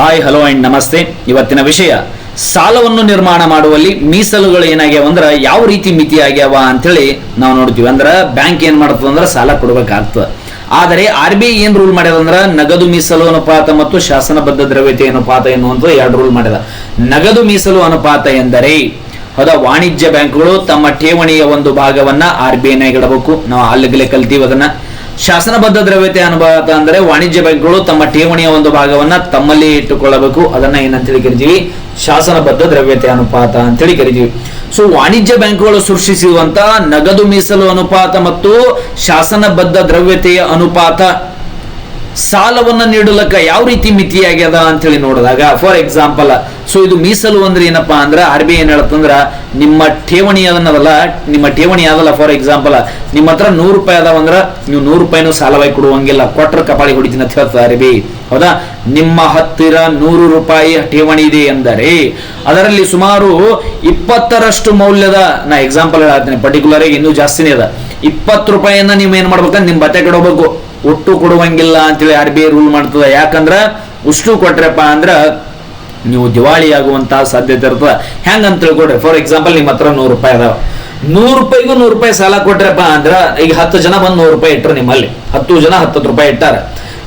Hi, hello and ನಮಸ್ತೆ. ಇವತ್ತಿನ ವಿಷಯ, ಸಾಲವನ್ನು ನಿರ್ಮಾಣ ಮಾಡುವಲ್ಲಿ ಮೀಸಲುಗಳು ಏನಾಗ್ಯಾವ ಅಂದ್ರೆ ಯಾವ ರೀತಿ ಮಿತಿ ಆಗ್ಯಾವ ಅಂತೇಳಿ ನಾವು ನೋಡ್ತೀವಿ. ಅಂದ್ರ ಬ್ಯಾಂಕ್ ಏನ್ ಅಂದ್ರೆ ಸಾಲ ಕೊಡ್ಬೇಕಾಗ್ತದ. ಆದರೆ ಆರ್ ಬಿ ಐ ಏನ್ ರೂಲ್ ಮಾಡ್ಯದ ಅಂದ್ರ ನಗದು ಮೀಸಲು ಅನುಪಾತ ಮತ್ತು ಶಾಸನಬದ್ಧ ದ್ರವ್ಯತೆ ಅನುಪಾತ ಎನ್ನುವಂತ ಎರಡು ರೂಲ್ ಮಾಡ್ಯದ. ನಗದು ಮೀಸಲು ಅನುಪಾತ ಎಂದರೆ, ಹೌದಾ, ವಾಣಿಜ್ಯ ಬ್ಯಾಂಕ್ಗಳು ತಮ್ಮ ಠೇವಣಿಯ ಒಂದು ಭಾಗವನ್ನ ಆರ್ ಬಿ ಐನಾಗ ಇಡಬೇಕು. ನಾವು ಅಲ್ಲಿಗಲೇ ಕಲ್ತೀವಿ ಅದನ್ನ. ಶಾಸನಬದ್ಧ ದ್ರವ್ಯತೆ ಅನುಪಾತ ಅಂದರೆ ವಾಣಿಜ್ಯ ಬ್ಯಾಂಕ್ಗಳು ತಮ್ಮ ಠೇವಣಿಯ ಒಂದು ಭಾಗವನ್ನ ತಮ್ಮಲ್ಲಿ ಇಟ್ಟುಕೊಳ್ಳಬೇಕು. ಅದನ್ನ ಏನಂತೇಳಿ ಕರಿತೀವಿ? ಶಾಸನಬದ್ಧ ದ್ರವ್ಯತೆ ಅನುಪಾತ ಅಂತೇಳಿ ಕರಿತೀವಿ. ಸೊ ವಾಣಿಜ್ಯ ಬ್ಯಾಂಕುಗಳು ಸೃಷ್ಟಿಸಿರುವಂತ ನಗದು ಮೀಸಲು ಅನುಪಾತ ಮತ್ತು ಶಾಸನಬದ್ಧ ದ್ರವ್ಯತೆಯ ಅನುಪಾತ ಸಾಲವನ್ನ ನೀಡಲಕ್ಕ ಯಾವ ರೀತಿ ಮಿತಿಯಾಗ್ಯದ ಅಂತೇಳಿ ನೋಡಿದಾಗ ಫಾರ್ ಎಕ್ಸಾಂಪಲ್ ಸೊ ಇದು ಮೀಸಲು ಅಂದ್ರೆ ಏನಪ್ಪಾ ಅಂದ್ರೆ ಆರ್ ಬಿ ಐ ಏನ್ ಹೇಳತ್ತಂದ್ರ ನಿಮ್ಮ ಠೇವಣಿ ಅದನ್ನದಲ್ಲ, ನಿಮ್ಮ ಠೇವಣಿ ಅದಲ್ಲ ಫಾರ್ ಎಕ್ಸಾಂಪಲ್ ನಿಮ್ಮ ಹತ್ರ ನೂರು ರೂಪಾಯಿ ಅದಾವ ಅಂದ್ರ ನೀವು ನೂರು ರೂಪಾಯಿನೂ ಸಾಲವಾಗಿ ಕೊಡುವಂಗಿಲ್ಲ, ಕೊಟ್ರ ಕಪಾಳಿ ಹೊಡಿತೀನಿ ಅಂತ ಹೇಳ್ತದೆ ಆರ್ ಬಿ ಹೌದಾ? ನಿಮ್ಮ ಹತ್ತಿರ ನೂರು ರೂಪಾಯಿ ಠೇವಣಿ ಇದೆ ಎಂದರೆ, ಅದರಲ್ಲಿ ಸುಮಾರು ಇಪ್ಪತ್ತರಷ್ಟು ಮೌಲ್ಯದ, ನಾ ಎಕ್ಸಾಂಪಲ್ ಹೇಳ್ತೀನಿ ಪರ್ಟಿಕ್ಯುಲರ್ ಆಗಿ ಇನ್ನೂ ಜಾಸ್ತಿನೇ ಅದ. ಇಪ್ಪತ್ತು ರೂಪಾಯಿಯನ್ನ ನೀವು ಏನ್ ಮಾಡ್ಬೇಕಂದ್ರೆ ನಿಮ್ ಬತ್ತೆ ಕೊಡಬೇಕು ಒಟ್ಟು ಕೊಡುವಂಗಿಲ್ಲ ಅಂತೇಳಿ ಆರ್ ಬಿ ಐ ರೂಲ್ ಮಾಡ್ತದ. ಯಾಕಂದ್ರ ಉಷ್ಟು ಕೊಟ್ರಪ್ಪ ಅಂದ್ರ ನೀವು ದಿವಾಳಿ ಆಗುವಂತಹ ಸಾಧ್ಯತೆ ಇರ್ತದೆ. ಹೆಂಗ್ ಅಂತ ತಿಳ್ಕೊಡ್ರಿ ಫಾರ್ ಎಕ್ಸಾಂಪಲ್ ನಿಮ್ಮ ಹತ್ರ ನೂರು ರೂಪಾಯಿ ಅದಾವ. ನೂರು ರೂಪಾಯಿಗೂ ನೂರು ರೂಪಾಯಿ ಸಾಲ ಕೊಟ್ರಪ್ಪ ಅಂದ್ರೆ ಈಗ ಹತ್ತು ಜನ ಬಂದು ನೂರು ರೂಪಾಯಿ ಇಟ್ಟರು ನಿಮ್ಮಲ್ಲಿ. ಹತ್ತು ಜನ ಹತ್ತು ರೂಪಾಯಿ ಇಟ್ಟಾರ.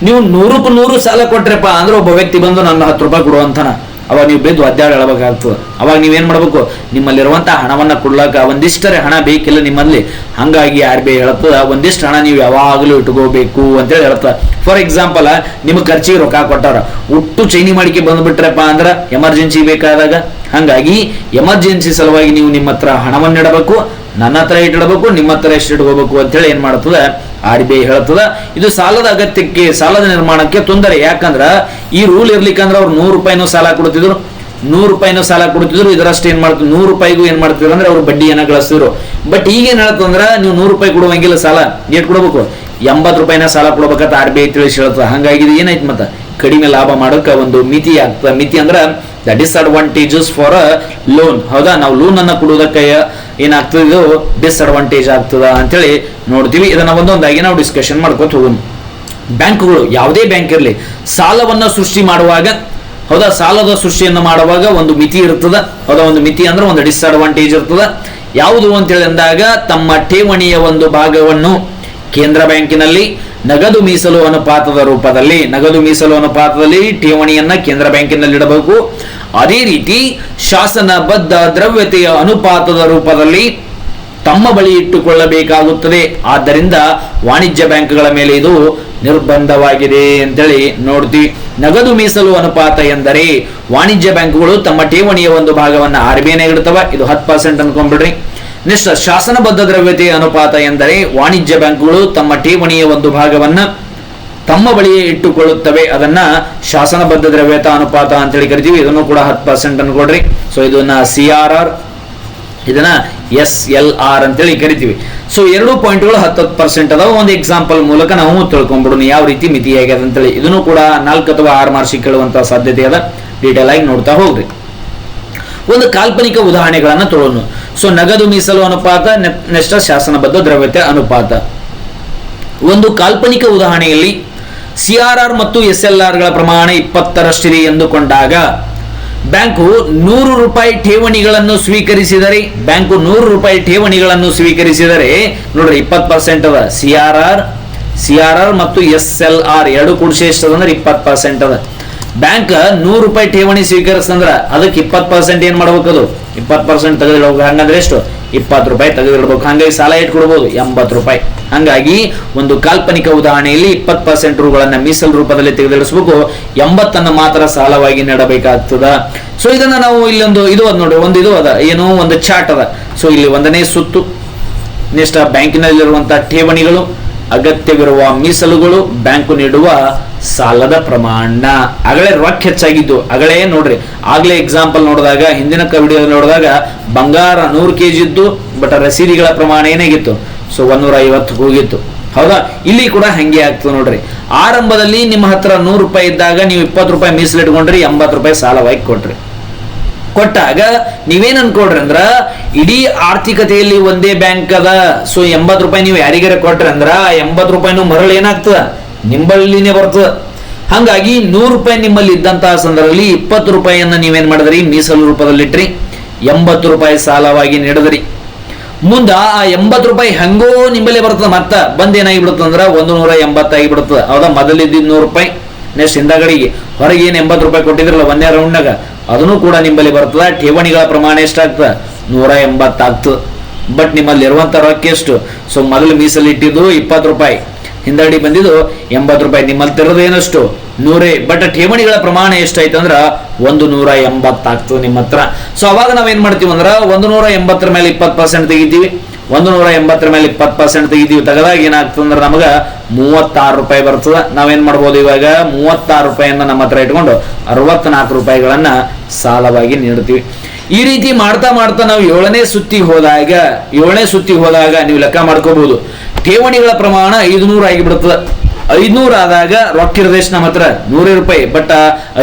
ನೀವು ನೂರಕ್ಕೂ ನೂರು ಸಾಲ ಕೊಟ್ರಪ್ಪ ಅಂದ್ರೆ ಒಬ್ಬ ವ್ಯಕ್ತಿ ಬಂದು ನನ್ನ ಹತ್ತು ರೂಪಾಯಿ ಕೊಡುವಂತನ ಅವಾಗ ನೀವು ಬಿದ್ದು ಅದ್ಯಾಳು ಹೇಳಬೇಕಾಗ್ತದೆ ಅವಾಗ ನೀವೇನು ಮಾಡ್ಬೇಕು? ನಿಮ್ಮಲ್ಲಿರುವಂತಹ ಹಣವನ್ನ ಕೊಡ್ಲಾಕ ಒಂದಿಷ್ಟರೇ ಹಣ ಬೇಕಿಲ್ಲ ನಿಮ್ಮಲ್ಲಿ. ಹಂಗಾಗಿ ಆರ್ ಬಿ ಐ ಹೇಳ್ತದೆ ಒಂದಿಷ್ಟು ಹಣ ನೀವು ಯಾವಾಗಲೂ ಇಟ್ಕೋಬೇಕು ಅಂತೇಳಿ ಹೇಳ್ತದೆ ಫಾರ್ ಎಕ್ಸಾಂಪಲ್ ನಿಮ್ಮ ಖರ್ಚಿಗೆ ರೊಕ್ಕ ಕೊಟ್ಟಾರ ಒಟ್ಟು ಚೈನಿ ಮಾಡಿಕೆ ಬಂದ್ಬಿಟ್ರಪ್ಪ ಅಂದ್ರೆ ಎಮರ್ಜೆನ್ಸಿ ಬೇಕಾದಾಗ. ಹಂಗಾಗಿ ಎಮರ್ಜೆನ್ಸಿ ಸಲುವಾಗಿ ನೀವು ನಿಮ್ಮ ಹತ್ರ ಹಣವನ್ನು ಇಡಬೇಕು, ನನ್ನ ಹತ್ರ ಇಟ್ಟಿಡಬೇಕು, ನಿಮ್ಮ ಹತ್ರ ಎಷ್ಟು ಇಟ್ಕೋಬೇಕು ಅಂತೇಳಿ ಏನ್ ಮಾಡ್ತದ? ಆರ್ ಬಿ ಐ ಹೇಳ್ತದ ಇದು ಸಾಲದ ಅಗತ್ಯಕ್ಕೆ, ಸಾಲದ ನಿರ್ಮಾಣಕ್ಕೆ ತೊಂದರೆ. ಯಾಕಂದ್ರ ಈ ರೂಲ್ ಇರ್ಲಿಕ್ಕಂದ್ರ ಅವ್ರು ನೂರು ರೂಪಾಯಿನೂ ಸಾಲ ಕೊಡ್ತಿದ್ರು ನೂರು ರೂಪಾಯಿನೂ ಸಾಲ ಕೊಡ್ತಿದ್ರು ಇದರಷ್ಟು ಏನ್ ಮಾಡ್ತಿದ್ರು? ನೂರು ರೂಪಾಯಿಗೂ ಏನ್ ಮಾಡ್ತಿದ್ರು ಅಂದ್ರೆ ಅವ್ರು ಬಡ್ಡಿ ಏನ ಗಳಿಸ್ತಿದ್ರು. ಬಟ್ ಈಗ ಏನ್ ನೀವು ನೂರು ರೂಪಾಯಿ ಕೊಡುವಂಗಿಲ್ಲ ಸಾಲ, ಏಟ್ ಕೊಡಬೇಕು. ಎಂಬತ್ತು ರೂಪಾಯಿನ ಸಾಲ ಕೊಡ್ಬೇಕಂತ ಆರ್ ಬಿ ಐ ತಿಳಿಸಿ ಹೇಳ್ತದ ಹಂಗಾಗಿ ಏನಾಯ್ತು ಮತ್ತೆ? ಕಡಿಮೆ ಲಾಭ ಮಾಡೋಕೆ ಒಂದು ಮಿತಿ ಆಗ್ತದೆ ಮಿತಿ ಅಂದ್ರೆ ದ ಡಿಸ್ಅಡ್ವಾಂಟೇಜಸ್ ಫಾರ್ ಲೋನ್ ಹೌದಾ? ನಾವು ಲೋನ್ ಅನ್ನ ಕೊಡುವುದಕ್ಕೆ ಏನಾಗ್ತದೆ ಇದು ಡಿಸ್ಅಡ್ವಾಂಟೇಜ್ ಆಗ್ತದ ಅಂತೇಳಿ ನೋಡ್ತೀವಿ. ಇದನ್ನ ಒಂದೊಂದಾಗಿ ನಾವು ಡಿಸ್ಕಷನ್ ಮಾಡ್ಕೊತ ಹೋಗೋಣ. ಬ್ಯಾಂಕುಗಳು ಯಾವುದೇ ಬ್ಯಾಂಕ್ ಇರಲಿ, ಸಾಲವನ್ನ ಸೃಷ್ಟಿ ಮಾಡುವಾಗ, ಹೌದಾ? ಸಾಲದ ಸೃಷ್ಟಿಯನ್ನು ಮಾಡುವಾಗ ಒಂದು ಮಿತಿ ಇರ್ತದ. ಹೌದಾ? ಒಂದು ಮಿತಿ ಅಂದ್ರೆ ಒಂದು ಡಿಸ್ಅಡ್ವಾಂಟೇಜ್ ಇರ್ತದ. ಯಾವುದು ಅಂತೇಳಿ ಅಂದಾಗ ತಮ್ಮ ಠೇವಣಿಯ ಒಂದು ಭಾಗವನ್ನು ಕೇಂದ್ರ ಬ್ಯಾಂಕಿನಲ್ಲಿ ನಗದು ಮೀಸಲು ಅನುಪಾತದ ರೂಪದಲ್ಲಿ, ನಗದು ಮೀಸಲು ಅನುಪಾತದಲ್ಲಿ ಠೇವಣಿಯನ್ನ ಕೇಂದ್ರ ಬ್ಯಾಂಕಿನಲ್ಲಿ ಇಡಬೇಕು. ಅದೇ ರೀತಿ ಶಾಸನಬದ್ಧ ದ್ರವ್ಯತೆಯ ಅನುಪಾತದ ರೂಪದಲ್ಲಿ ತಮ್ಮ ಬಳಿ ಇಟ್ಟುಕೊಳ್ಳಬೇಕಾಗುತ್ತದೆ. ಆದ್ದರಿಂದ ವಾಣಿಜ್ಯ ಬ್ಯಾಂಕ್ಗಳ ಮೇಲೆ ಇದು ನಿರ್ಬಂಧವಾಗಿದೆ ಅಂತೇಳಿ ನೋಡ್ತಿ. ನಗದು ಮೀಸಲು ಅನುಪಾತ ಎಂದರೆ ವಾಣಿಜ್ಯ ಬ್ಯಾಂಕುಗಳು ತಮ್ಮ ಠೇವಣಿಯ ಒಂದು ಭಾಗವನ್ನು ಆರ್ ಬಿ ಐನ ಇಡ್ತವ ಇದು ಹತ್ತು ಪರ್ಸೆಂಟ್ ಅನ್ಕೊಂಡ್ಬಿಡ್ರಿ. ನೆಕ್ಸ್ಟ್ ಶಾಸನಬದ್ಧ ದ್ರವ್ಯತೆಯ ಅನುಪಾತ ಎಂದರೆ ವಾಣಿಜ್ಯ ಬ್ಯಾಂಕುಗಳು ತಮ್ಮ ಠೇವಣಿಯ ಒಂದು ಭಾಗವನ್ನ ತಮ್ಮ ಬಳಿಯೇ ಇಟ್ಟುಕೊಳ್ಳುತ್ತವೆ. ಅದನ್ನ ಶಾಸನಬದ್ಧ ದ್ರವ್ಯತ ಅನುಪಾತ ಅಂತೇಳಿ ಕರಿತೀವಿ. ಇದನ್ನು ಕೂಡ ಹತ್ತು ಪರ್ಸೆಂಟ್ ಅನ್ಕೊಡ್ರಿ ಸೊ ಇದನ್ನ ಸಿ ಆರ್ ಆರ್ ಇದನ್ನ ಎಸ್ ಎಲ್ ಆರ್ ಅಂತೇಳಿ ಕರಿತೀವಿ. ಸೊ ಎರಡು ಪಾಯಿಂಟ್ಗಳು ಹತ್ತತ್ತು ಪರ್ಸೆಂಟ್ ಅದಾವ. ಒಂದು ಎಕ್ಸಾಂಪಲ್ ಮೂಲಕ ನಾವು ತಿಳ್ಕೊಂಡ್ಬಿಡೋಣ ಯಾವ ರೀತಿ ಮಿತಿ ಆಗ್ಯದ ಅಂತೇಳಿ. ಇದನ್ನು ಕೂಡ ನಾಲ್ಕು ಅಥವಾ ಆರು ಮಾರ್ಕ್ಸಿಗೆ ಕೇಳುವಂತ ಸಾಧ್ಯತೆ ಅದ. ಡೀಟೇಲ್ ಆಗಿ ನೋಡ್ತಾ ಹೋಗ್ರಿ. ಒಂದು ಕಾಲ್ಪನಿಕ ಉದಾಹರಣೆಗಳನ್ನ ತೊಳೋಣ. ಸೊ ನಗದು, ಮೀಸಲು ಅನುಪಾತ ನೆಕ್ಸ್ಟ್ ಶಾಸನಬದ್ಧ ದ್ರವ್ಯತೆ ಅನುಪಾತ. ಒಂದು ಕಾಲ್ಪನಿಕ ಉದಾಹರಣೆಯಲ್ಲಿ ಸಿ ಆರ್ ಆರ್ ಮತ್ತು ಎಸ್ ಎಲ್ ಆರ್ಗಳ ಪ್ರಮಾಣ ಇಪ್ಪತ್ತರಷ್ಟಿದೆ ಎಂದುಕೊಂಡಾಗ, ಬ್ಯಾಂಕು ನೂರು ರೂಪಾಯಿ ಠೇವಣಿಗಳನ್ನು ಸ್ವೀಕರಿಸಿದರೆ, ಬ್ಯಾಂಕು ನೂರು ರೂಪಾಯಿ ಠೇವಣಿಗಳನ್ನು ಸ್ವೀಕರಿಸಿದರೆ, ನೋಡ್ರಿ, ಇಪ್ಪತ್ತು ಪರ್ಸೆಂಟ್ ಅದ. C R R C R R ಮತ್ತು ಎಸ್ ಎಲ್ ಆರ್ ಎರಡು ಕೂಡಿಸಿ ಎಷ್ಟು ಅಂದ್ರೆ ಇಪ್ಪತ್ತು ಪರ್ಸೆಂಟ್ ಅದ. ಬ್ಯಾಂಕ್ ನೂರು ರೂಪಾಯಿ ಠೇವಣಿ ಸ್ವೀಕರಿಸ್ತಂದ್ರ ಅದಕ್ಕೆ ಇಪ್ಪತ್ತು ಪರ್ಸೆಂಟ್ ಏನ್ ಮಾಡ್ಬೇಕು ಅದು? ಇಪ್ಪತ್ತು ಪರ್ಸೆಂಟ್ ತೆಗೆದಿಡ್ಬೇಕು. ಹಂಗಂದ್ರೆ ಎಷ್ಟು? ಇಪ್ಪತ್ತು ರೂಪಾಯಿ ತೆಗೆದಿಡ್ಬೇಕು. ಹಂಗಾಗಿ ಸಾಲ ಇಟ್ಕೊಡ್ಬೋದು. ಎಂಬತ್ತು ರೂಪಾಯಿ. ಹಂಗಾಗಿ ಒಂದು ಕಾಲ್ಪನಿಕ ಉದಾಹರಣೆಯಲ್ಲಿ ಇಪ್ಪತ್ತು ಪರ್ಸೆಂಟ್ ರೂಗಳನ್ನ ಮೀಸಲು ರೂಪದಲ್ಲಿ ತೆಗೆದಿಡಿಸಬೇಕು. ಎಂಬತ್ತನ್ನು ಮಾತ್ರ ಸಾಲವಾಗಿ ನೀಡಬೇಕಾಗ್ತದ. ಸೊ ಇದನ್ನ ನಾವು ಇಲ್ಲೊಂದು ಇದು ಅದ ನೋಡಿ ಒಂದು ಇದು ಅದ. ಏನೋ ಒಂದು ಚಾಟ್ ಅದ. ಸೊ ಇಲ್ಲಿ ಒಂದನೇ ಸುತ್ತು. ನೆಕ್ಸ್ಟ್ ಬ್ಯಾಂಕಿನಲ್ಲಿರುವಂತಹ ಠೇವಣಿಗಳು. ಅಗತ್ಯವಿರುವ ಮೀಸಲುಗಳು ಬ್ಯಾಂಕು ನೀಡುವ ಸಾಲದ ಪ್ರಮಾಣ. ಅಗಳೇ ರೊಕ್ಕ ಹೆಚ್ಚಾಗಿದ್ದು. ಅಗಳೇ ನೋಡ್ರಿ. ಆಗ್ಲೇ ಎಕ್ಸಾಂಪಲ್ ನೋಡಿದಾಗ, ಹಿಂದಿನ ವಿಡಿಯೋ ನೋಡಿದಾಗ ಬಂಗಾರ ನೂರು ಕೆ ಜಿ ಇದ್ದು ಬಟ್ ರಸೀದಿಗಳ ಪ್ರಮಾಣ ಏನಾಗಿತ್ತು ಸೊ ಒಂದೂರ ಐವತ್ತು ಹೋಗಿತ್ತು. ಹೌದಾ? ಇಲ್ಲಿ ಕೂಡ ಹಂಗೆ ಆಗ್ತದೆ ನೋಡ್ರಿ. ಆರಂಭದಲ್ಲಿ ನಿಮ್ಮ ಹತ್ರ ನೂರು ರೂಪಾಯಿ ಇದ್ದಾಗ ನೀವು ಇಪ್ಪತ್ತು ರೂಪಾಯಿ ಮೀಸಲಿಟ್ಕೊಂಡ್ರಿ, ಎಂಬತ್ತು ರೂಪಾಯಿ ಸಾಲವಾಗಿ ಕೊಟ್ರಿ. ಕೊಟ್ಟಾಗ ನೀವೇನ್ ಅನ್ಕೊಡ್ರಿ ಅಂದ್ರ, ಇಡೀ ಆರ್ಥಿಕತೆಯಲ್ಲಿ ಒಂದೇ ಬ್ಯಾಂಕ್ ಅದ ಸೊ ಎಂಬತ್ ರೂಪಾಯಿ ನೀವು ಯಾರಿಗಾರ ಕೊಟ್ರಿ ಅಂದ್ರ ಎಂಬತ್ ರೂಪಾಯಿನೂ ಮರಳು ಏನಾಗ್ತದ? ನಿಂಬಳಿನೇ ಬರ್ತದ. ಹಾಗಾಗಿ ನೂರು ರೂಪಾಯಿ ನಿಮ್ಮಲ್ಲಿ ಇದ್ದಂತಹ ಸಂದರ್ಭದಲ್ಲಿ ಇಪ್ಪತ್ತು ರೂಪಾಯಿಯನ್ನ ನೀವೇನ್ ಮಾಡಿದ್ರಿ? ಮೀಸಲು ರೂಪದಲ್ಲಿಟ್ರಿ. ಎಂಬತ್ತು ರೂಪಾಯಿ ಸಾಲವಾಗಿ ನೀಡಿದ್ರಿ. ಮುಂದ ಆ ಎಂಬತ್ತು ರೂಪಾಯಿ ಹೆಂಗೋ ನಿಮ್ಮಲ್ಲೇ ಬರ್ತದೆ ಮತ್ತ. ಬಂದ್ ಏನಾಗಿಬಿಡುತ್ತೆ ಅಂದ್ರೆ ಒಂದು ನೂರ ಎಂಬತ್ತಾಗಿ ಬಿಡುತ್ತದೆ ಹೌದಾ? ಮೊದಲಿದ್ದ ನೂರು ರೂಪಾಯಿ. ನೆಕ್ಸ್ಟ್ ಹಿಂದಗಡೆಗೆ, ಹೊರಗೆ ಏನು ಎಂಬತ್ತು ರೂಪಾಯಿ ಕೊಟ್ಟಿದ್ರಲ್ಲ ಒಂದೇ ರೌಂಡ್ನಾಗ ಅದನ್ನು ಕೂಡ ನಿಮ್ಮಲ್ಲಿ ಬರ್ತದ, ಠೇವಣಿಗಳ ಪ್ರಮಾಣ ಎಷ್ಟಾಗ್ತದೆ? ನೂರ ಎಂಬತ್ತಾಗ್ತದೆ ಬಟ್ ನಿಮ್ಮಲ್ಲಿ ಇರುವಂತ ರೊಕ್ಕ ಎಷ್ಟು? ಸೊ ಮೊದಲು ಮೀಸಲಿಟ್ಟಿದ್ದು ಇಪ್ಪತ್ತು ರೂಪಾಯಿ. ಹಿಂದಡಿ ಬಂದಿದ್ದು ಎಂಬತ್ತು ರೂಪಾಯಿ. ನಿಮ್ಮಲ್ಲಿ ತೆರೆದು ಏನಷ್ಟು? ನೂರೇ. ಬಟ್ ಠೇವಣಿಗಳ ಪ್ರಮಾಣ ಎಷ್ಟಾಯ್ತು ಅಂದ್ರ, ಒಂದು ನೂರ ಎಂಬತ್ತಾಗ್ತದೆ ನಿಮ್ಮ ಹತ್ರ. ಸೊ ಅವಾಗ ನಾವೇನು ಮಾಡ್ತೀವಿ ಅಂದ್ರೆ ಒಂದು ನೂರ ಎಂಬತ್ತರ ಮೇಲೆ ಇಪ್ಪತ್ತು ಪರ್ಸೆಂಟ್ ತೆಗಿತೀವಿ. ಒಂದು ನೂರ ಎಂಬತ್ತರ ಮೇಲೆ ಇಪ್ಪತ್ತು ಪರ್ಸೆಂಟ್ ತೆಗಿತೀವಿ ತೆಗೆದಾಗ ಏನಾಗ್ತದೆ ಅಂದ್ರೆ ನಮಗೆ ಮೂವತ್ತಾರು ರೂಪಾಯಿ ಬರ್ತದೆ. ನಾವೇನ್ ಮಾಡ್ಬೋದು ಇವಾಗ? ಮೂವತ್ತಾರು ರೂಪಾಯಿಯನ್ನ ನಮ್ಮ ಹತ್ರ ಇಟ್ಕೊಂಡು ಅರವತ್ನಾಲ್ಕು ರೂಪಾಯಿಗಳನ್ನ ಸಾಲವಾಗಿ ನೀಡ್ತೀವಿ ಈ ರೀತಿ ಮಾಡ್ತಾ ಮಾಡ್ತಾ ನಾವು ಏಳನೇ ಸುತ್ತಿ ಹೋದಾಗ, ಏಳನೇ ಸುತ್ತಿ ಹೋದಾಗ ನೀವು ಲೆಕ್ಕ ಮಾಡ್ಕೋಬಹುದು. ಠೇವಣಿಗಳ ಪ್ರಮಾಣ ಐದುನೂರು ಆಗಿಬಿಡ್ತದೆ. ಐದ್ನೂರು ಆದಾಗ ರೊಕ್ಕ ಇರದೇಶ್ ನಮ್ಮ ಹತ್ರ ನೂರೇ ರೂಪಾಯಿ, ಬಟ್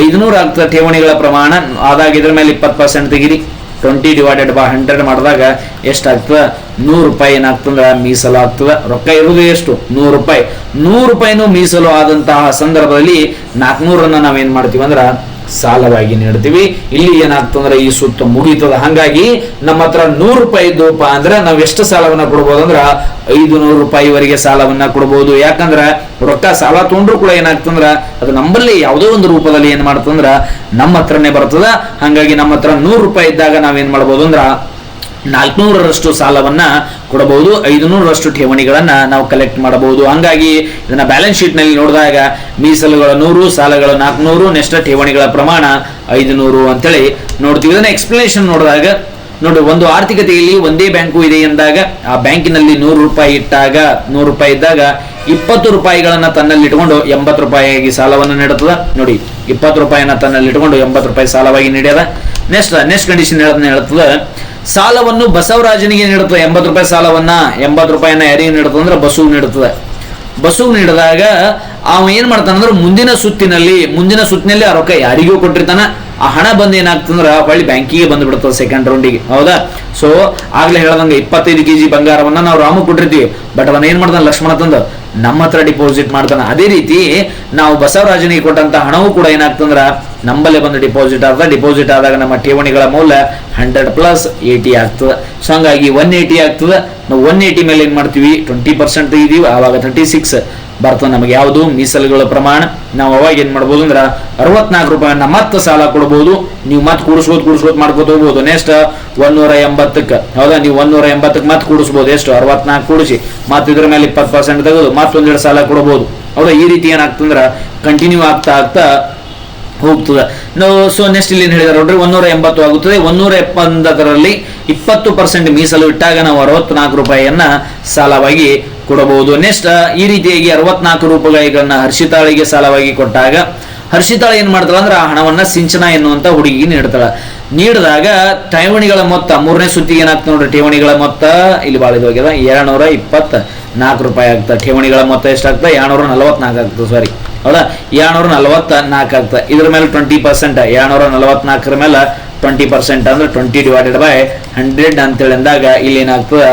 ಐದುನೂರು ಆಗ್ತದೆ ಠೇವಣಿಗಳ ಪ್ರಮಾಣ. ಆದಾಗ ಇದ್ರ ಮೇಲೆ ಇಪ್ಪತ್ತು ಪರ್ಸೆಂಟ್ ತೆಗಿರಿ. ಟ್ವೆಂಟಿ ಡಿವೈಡೆಡ್ ಬೈ ಹಂಡ್ರೆಡ್ ಮಾಡಿದಾಗ ಎಷ್ಟಾಗ್ತದೆ? ನೂರು ರೂಪಾಯಿ ಏನಾಗ್ತಂದ್ರೆ ಮೀಸಲು ಆಗ್ತದೆ. ರೊಕ್ಕ ಇರುವುದು ಎಷ್ಟು? ನೂರು ರೂಪಾಯಿ. ನೂರು ರೂಪಾಯಿನೂ ಮೀಸಲು ಆದಂತಹ ಸಂದರ್ಭದಲ್ಲಿ ನಾಲ್ಕುನೂರನ್ನ ನಾವೇನ್ ಮಾಡ್ತೀವಿ ಅಂದ್ರೆ ಸಾಲವಾಗಿ ನೀಡ್ತೀವಿ. ಇಲ್ಲಿ ಏನಾಗ್ತಂದ್ರೆ ಈ ಸುತ್ತ ಮುಗೀತದ ಹಾಗಾಗಿ ನಮ್ಮ ಹತ್ರ ನೂರು ರೂಪಾಯಿ ದೂಪ ಅಂದ್ರೆ ನಾವು ಎಷ್ಟು ಸಾಲವನ್ನ ಕೊಡ್ಬೋದು ಅಂದ್ರ ಐದು ನೂರು ರೂಪಾಯಿವರೆಗೆ ಸಾಲವನ್ನ ಕೊಡ್ಬೋದು. ಯಾಕಂದ್ರ ರೊಕ್ಕ ಸಾಲ ತೊಗೊಂಡ್ರು ಕೂಡ ಏನಾಗ್ತಂದ್ರ ಅದು ನಮ್ಮಲ್ಲಿ ಯಾವುದೋ ಒಂದು ರೂಪದಲ್ಲಿ ಏನ್ ಮಾಡ್ತಂದ್ರ ನಮ್ಮ ಹತ್ರನೇ ಬರ್ತದ. ಹಾಗಾಗಿ ನಮ್ಮ ಹತ್ರ ನೂರು ರೂಪಾಯಿ ಇದ್ದಾಗ ನಾವೇನ್ ಮಾಡ್ಬೋದು ಅಂದ್ರ ನಾಲ್ಕುನೂರರಷ್ಟು ಸಾಲವನ್ನ ಕೊಡಬಹುದು, ಐದುನೂರರಷ್ಟು ಠೇವಣಿಗಳನ್ನ ನಾವು ಕಲೆಕ್ಟ್ ಮಾಡಬಹುದು. ಹಂಗಾಗಿ ಇದನ್ನ ಬ್ಯಾಲೆನ್ಸ್ ಶೀಟ್ನಲ್ಲಿ ನೋಡಿದಾಗ ಮೀಸಲುಗಳ ನೂರು, ಸಾಲಗಳು ನಾಲ್ಕುನೂರು ನೆಕ್ಸ್ಟ್ ಠೇವಣಿಗಳ ಪ್ರಮಾಣ ಐದುನೂರು ಅಂತೇಳಿ ನೋಡ್ತೀವಿ. ಇದನ್ನ ಎಕ್ಸ್ಪ್ಲನೇಷನ್ ನೋಡಿದಾಗ ನೋಡಿ, ಒಂದು ಆರ್ಥಿಕತೆಯಲ್ಲಿ ಒಂದೇ ಬ್ಯಾಂಕು ಇದೆ ಎಂದಾಗ ಆ ಬ್ಯಾಂಕಿನಲ್ಲಿ ನೂರು ರೂಪಾಯಿ ಇಟ್ಟಾಗ, ನೂರು ರೂಪಾಯಿ ಇದ್ದಾಗ ಇಪ್ಪತ್ತು ರೂಪಾಯಿಗಳನ್ನ ತನ್ನಲ್ಲಿ ಇಟ್ಕೊಂಡು ಎಂಬತ್ತು ರೂಪಾಯಿಯಾಗಿ ಸಾಲವನ್ನು ನೀಡುತ್ತದೆ. ನೋಡಿ, ಇಪ್ಪತ್ತು ರೂಪಾಯಿನ ತನ್ನಲ್ಲಿ ಇಟ್ಕೊಂಡು ಎಂಬತ್ತು ರೂಪಾಯಿ ಸಾಲವಾಗಿ ನೀಡ್ಯದ. ನೆಕ್ಸ್ಟ್ ನೆಕ್ಸ್ಟ್ ಕಂಡೀಷನ್ ಹೇಳೋದನ್ನ ಹೇಳ್ತದೆ ಸಾಲವನ್ನು ಬಸವರಾಜನಿಗೆ ನೀಡುತ್ತದೆ, ಎಂಬತ್ತು ರೂಪಾಯಿ ಸಾಲವನ್ನ, ಎಂಬತ್ತು ರೂಪಾಯಿನ ಯಾರಿಗೆ ನೀಡುತ್ತದೆ ಅಂದ್ರೆ ಬಸ್ಸುಗೆ ನೀಡುತ್ತದೆ. ಬಸ್ಸುಗೆ ನೀಡಿದಾಗ ಅವ ಏನ್ ಮಾಡ್ತಾನಂದ್ರೆ ಮುಂದಿನ ಸುತ್ತಿನಲ್ಲಿ ಮುಂದಿನ ಸುತ್ತಿನಲ್ಲಿ ಆ ರೊಕ್ಕ ಯಾರಿಗೂ ಕೊಟ್ಟಿರ್ತಾನ ಆ ಹಣ ಬಂದು ಏನಾಗ್ತಂದ್ರೆ ಹೊಳ್ಳಿ ಬ್ಯಾಂಕಿಗೆ ಬಂದು ಬಿಡುತ್ತದೆ ಸೆಕೆಂಡ್ ರೌಂಡಿಗೆ ಹೌದಾ? ಸೊ ಆಗ್ಲೇ ಹೇಳ್ದಂಗೆ ಇಪ್ಪತ್ತೈದು ಕೆಜಿ ಬಂಗಾರವನ್ನ ನಾವು ರಾಮ ಕೊಟ್ಟಿರ್ತೀವಿ. ಬಟ್ ಅವನ ಏನ್ ಮಾಡ್ತಾನೆ ಲಕ್ಷ್ಮಣ ತಂದು? ನಮ್ಮ ಹತ್ರ ಡಿಪಾಸಿಟ್ ಮಾಡ್ತಾನೆ. ಅದೇ ರೀತಿ ನಾವು ಬಸವರಾಜನಿಗೆ ಕೊಟ್ಟಂತ ಹಣವೂ ಕೂಡ ಏನಾಗ್ತಂದ್ರ ನಂಬಲ್ಲೇ ಬಂದು ಡಿಪಾಸಿಟ್ ಆಗ್ತದೆ ಡಿಪಾಸಿಟ್ ಆದಾಗ ನಮ್ಮ ಠೇವಣಿಗಳ ಮೌಲ್ಯ ಹಂಡ್ರೆಡ್ ಪ್ಲಸ್ ಏಯ್ಟಿ ಆಗ್ತದೆ. ಸೊ ಹಂಗಾಗಿ ಒನ್ ಏಯ್ಟಿ ಆಗ್ತದೆ. ನಾವು ಒನ್ ಏಯ್ಟಿ ಮೇಲೆ ಏನ್ ಮಾಡ್ತೀವಿ? ಟ್ವೆಂಟಿ ಪರ್ಸೆಂಟ್ ತೆಗಿದೀವಿ ಆವಾಗ ತರ್ಟಿ ಸಿಕ್ಸ್ ಬರ್ತದೆ. ನಮಗೆ ಯಾವುದು? ಮೀಸಲುಗಳ ಪ್ರಮಾಣ. ನಾವು ಅವಾಗ ಏನು ಮಾಡ್ಬೋದು ಅಂದ್ರೆ ಅರವತ್ನಾಲ್ಕು ರೂಪಾಯಿನ ಮತ್ತೆ ಸಾಲ ಕೊಡ್ಬೋದು. ನೀವು ಮತ್ತೆ ಕೂಡಿಸ್ಬೋದು ಕೂಡಿಸ್ಬೋದು, ಮಾಡ್ಕೋತ ಹೋಗ್ಬೋದು. ನೆಕ್ಸ್ಟ್ ಒಂದೂರ ಎಂಬತ್ತಕ್ಕೆ. ಹೌದಾ? ನೀವು ಒಂದೂರ ಎಂಬತ್ತಕ್ಕೆ ಮತ್ತೆ ಕೂಡಿಸ್ಬೋದು. ಎಷ್ಟು ಅರವತ್ನಾಲ್ಕು ಕೂಡಿಸಿ. ಮತ್ತೆ ಇದ್ರ ಮೇಲೆ ಇಪ್ಪತ್ತು ಪರ್ಸೆಂಟ್ ತೆಗೆದು ಮತ್ತೊಂದೆರಡು ಸಾಲ ಕೊಡ್ಬೋದು. ಹೌದಾ? ಈ ರೀತಿ ಏನಾಗ್ತಂದ್ರೆ ಕಂಟಿನ್ಯೂ ಆಗ್ತಾ ಆಗ್ತಾ ಹೋಗ್ತದೆ. ನಾವು ಸೊ ನೆಕ್ಸ್ಟ್ ಇಲ್ಲಿ ಏನು ಹೇಳಿದಾರೆ ನೋಡ್ರಿ? ಒಂದೂರ ಎಂಬತ್ತು ಆಗುತ್ತದೆ. ಒಂದೂರ ಎಪ್ಪತ್ತರಲ್ಲಿ ಇಪ್ಪತ್ತು ಪರ್ಸೆಂಟ್ ಮೀಸಲು ಇಟ್ಟಾಗ ನಾವು ಅರವತ್ನಾಲ್ಕು ರೂಪಾಯಿಯನ್ನ ಸಾಲವಾಗಿ ಕೊಡಬಹುದು. ನೆಕ್ಸ್ಟ್ ಈ ರೀತಿಯಾಗಿ ಅರವತ್ನಾಲ್ಕು ರೂಪಾಯಿಗಳನ್ನ ಹರ್ಷಿತಾಳಿಗೆ ಸಾಲವಾಗಿ ಕೊಟ್ಟಾಗ, ಹರ್ಷಿತಾಳ ಏನ್ ಮಾಡ್ತಾಳ ಅಂದ್ರೆ ಆ ಹಣವನ್ನ ಸಿಂಚನ ಎನ್ನುವಂತ ಹುಡುಗಿಗೆ ನೀಡ್ತಾಳ. ನೀಡಿದಾಗ ಠೇವಣಿಗಳ ಮೊತ್ತ, ಮೂರನೇ ಸುತ್ತಿಗೆ ಏನಾಗ್ತದೆ ನೋಡ್ರಿ, ಠೇವಣಿಗಳ ಮೊತ್ತ, ಇಲ್ಲಿ ಬಾಳಿದ ಹೋಗ್ಯದ ಎರಡ್ನೂರ ಇಪ್ಪತ್ತ ನಾಲ್ಕು ರೂಪಾಯಿ ಆಗ್ತದೆ. ಠೇವಣಿಗಳ ಮೊತ್ತ ಎಷ್ಟಾಗ್ತದೆ? ಎರಡ್ನೂರ ನಲವತ್ನಾಲ್ಕು ಆಗ್ತದೆ ಸಾರಿ ಹೌದಾ? ಎರಡ್ನೂರ ನಲವತ್ತ ನಾಲ್ಕು ಆಗ್ತದೆ. ಇದ್ರ ಮೇಲೆ ಟ್ವೆಂಟಿ ಪರ್ಸೆಂಟ್ ಎರಡ್ನೂರ ನಲವತ್ನಾಲ್ಕರ ಮೇಲೆ ಟ್ವೆಂಟಿ ಪರ್ಸೆಂಟ್ ಅಂದ್ರೆ ಟ್ವೆಂಟಿ ಡಿವೈಡೆಡ್ ಬೈ ಹಂಡ್ರೆಡ್ ಅಂತೇಳಿ ಅಂದಾಗ ಇಲ್ಲಿ ಏನಾಗ್ತದ?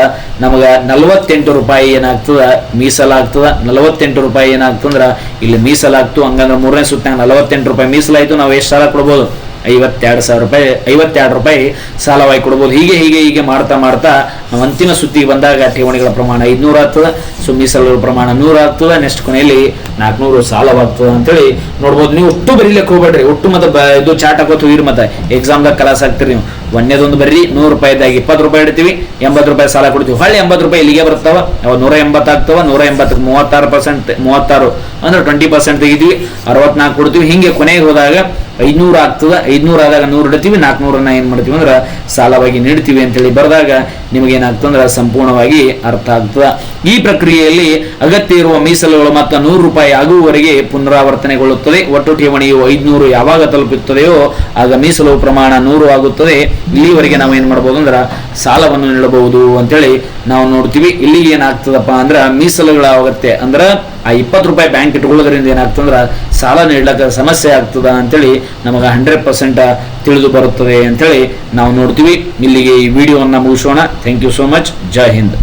ನಮಗೆ ನಲವತ್ತೆಂಟು ರೂಪಾಯಿ ಏನಾಗ್ತದ? ಮೀಸಲಾಗ್ತದ. ನಲವತ್ತೆಂಟು ರೂಪಾಯಿ ಏನಾಗ್ತಂದ್ರ ಇಲ್ಲಿ ಮೀಸಲಾಗ್ತು. ಹಂಗಂದ್ರೆ ಮೂರನೇ ಸುತ್ತ ನಲವತ್ತೆಂಟು ರೂಪಾಯಿ ಮೀಸಲಾಯ್ತು. ನಾವು ಎಷ್ಟು ಸಾಲ ಕೊಡ್ಬೋದು? ಐವತ್ತೆರಡು ಸಾವಿರ ರೂಪಾಯಿ, ಐವತ್ತೆರಡು ರೂಪಾಯಿ ಸಾಲವಾಗಿ ಕೊಡ್ಬೋದು. ಹೀಗೆ ಹೀಗೆ ಹೀಗೆ ಮಾಡ್ತಾ ಮಾಡ್ತಾ ನಾವು ಅಂತಿಮ ಸುದ್ದಿಗೆ ಬಂದಾಗ ಠೇವಣಿಗಳ ಪ್ರಮಾಣ ಐದುನೂರು ಆಗ್ತದೆ. ಸೊ ಮೀಸಲು ಪ್ರಮಾಣ ನೂರು ಆಗ್ತದೆ ನೆಕ್ಸ್ಟ್ ಕೊನೆಯಲ್ಲಿ ನಾಲ್ಕುನೂರು ಸಾಲವಾಗ್ತದೆ ಅಂತೇಳಿ ನೋಡ್ಬೋದು. ನೀವು ಒಟ್ಟು ಬರೀಲಿಕ್ಕೆ ಹೋಗ್ಬೇಡ್ರಿ. ಒಟ್ಟು ಮತ್ತೆ ಇದು ಚಾಟ್ ಹಾಕೋತು ಹೋಗಿರಿ ಮತ್ತೆ. ಎಕ್ಸಾಮ್ದಾಗ ಕಲಾಸ್ ಆಗ್ತೀರಿ ನೀವು. ಒಂದೇದೊಂದು ಬರ್ರಿ, ನೂರು ರೂಪಾಯಿದಾಗ ಇಪ್ಪತ್ತು ರೂಪಾಯಿ ಇಡ್ತೀವಿ, ಎಂಬತ್ತು ರೂಪಾಯಿ ಸಾಲ ಕೊಡ್ತೀವಿ. ಹೊಳ್ಳಿ ಎಂಬತ್ತು ರೂಪಾಯಿ ಇಲ್ಲಿಗೆ ಬರ್ತಾವ. ಅವ ನೂರ ಎಂಬತ್ತು ಆಗ್ತಾವ, ನೂರ ಎಂಬತ್ತಕ್ಕೆ ಮೂವತ್ತಾರು ಪರ್ಸೆಂಟ್ ಮೂವತ್ತಾರು ಅಂದ್ರೆ ಟ್ವೆಂಟಿ ಪರ್ಸೆಂಟ್ ತೆಗಿತೀವಿ. ಅರವತ್ನಾಲ್ಕು ಕೊಡ್ತೀವಿ. ಹಿಂಗೆ ಕೊನೆಗೆ ಹೋದಾಗ ಐದ್ನೂರು ಆಗ್ತದ, ಐದ್ನೂರು ಆದಾಗ ನೂರು ಇಡ್ತೀವಿ, ನಾಲ್ಕುನೂರನ್ನ ಏನು ಮಾಡ್ತೀವಿ ಅಂದ್ರೆ ಸಾಲವಾಗಿ ನೀಡ್ತೀವಿ ಅಂತೇಳಿ ಬರೆದಾಗ ನಿಮಗೆ ಏನಾಗ್ತಂದ್ರೆ ಸಂಪೂರ್ಣವಾಗಿ ಅರ್ಥ ಆಗ್ತದ. ಈ ಪ್ರಕ್ರಿಯೆಯಲ್ಲಿ ಅಗತ್ಯ ಇರುವ ಮೀಸಲುಗಳು ಮತ್ತು ನೂರು ರೂಪಾಯಿ ಆಗುವವರೆಗೆ ಪುನರಾವರ್ತನೆಗೊಳ್ಳುತ್ತದೆ. ಒಟ್ಟು ಠೇವಣಿಯು ಐದುನೂರು ಯಾವಾಗ ತಲುಪುತ್ತದೆಯೋ ಆಗ ಮೀಸಲು ಪ್ರಮಾಣ ನೂರು ಆಗುತ್ತದೆ. ಇಲ್ಲಿವರೆಗೆ ನಾವು ಏನ್ ಮಾಡ್ಬೋದು ಅಂದ್ರೆ ಸಾಲವನ್ನು ನೀಡಬಹುದು ಅಂತೇಳಿ ನಾವು ನೋಡ್ತೀವಿ. ಇಲ್ಲಿಗೆ ಏನಾಗ್ತದಪ್ಪ ಅಂದ್ರೆ ಮೀಸಲುಗಳ ಅಗತ್ಯ ಅಂದ್ರೆ ಆ ಇಪ್ಪತ್ತು ರೂಪಾಯಿ ಬ್ಯಾಂಕ್ ಇಟ್ಕೊಳ್ಳೋದ್ರಿಂದ ಏನಾಗ್ತಂದ್ರ ಸಾಲ ನೀಡ್ಲಕ್ಕ ಸಮಸ್ಯೆ ಆಗ್ತದ ಅಂತೇಳಿ ನಮಗೆ ಹಂಡ್ರೆಡ್ ಪರ್ಸೆಂಟ್ ತಿಳಿದು ಬರುತ್ತದೆ ಅಂತೇಳಿ ನಾವು ನೋಡ್ತೀವಿ. ಇಲ್ಲಿಗೆ ಈ ವಿಡಿಯೋವನ್ನು ಮುಗಿಸೋಣ. Thank you so much Jai Hind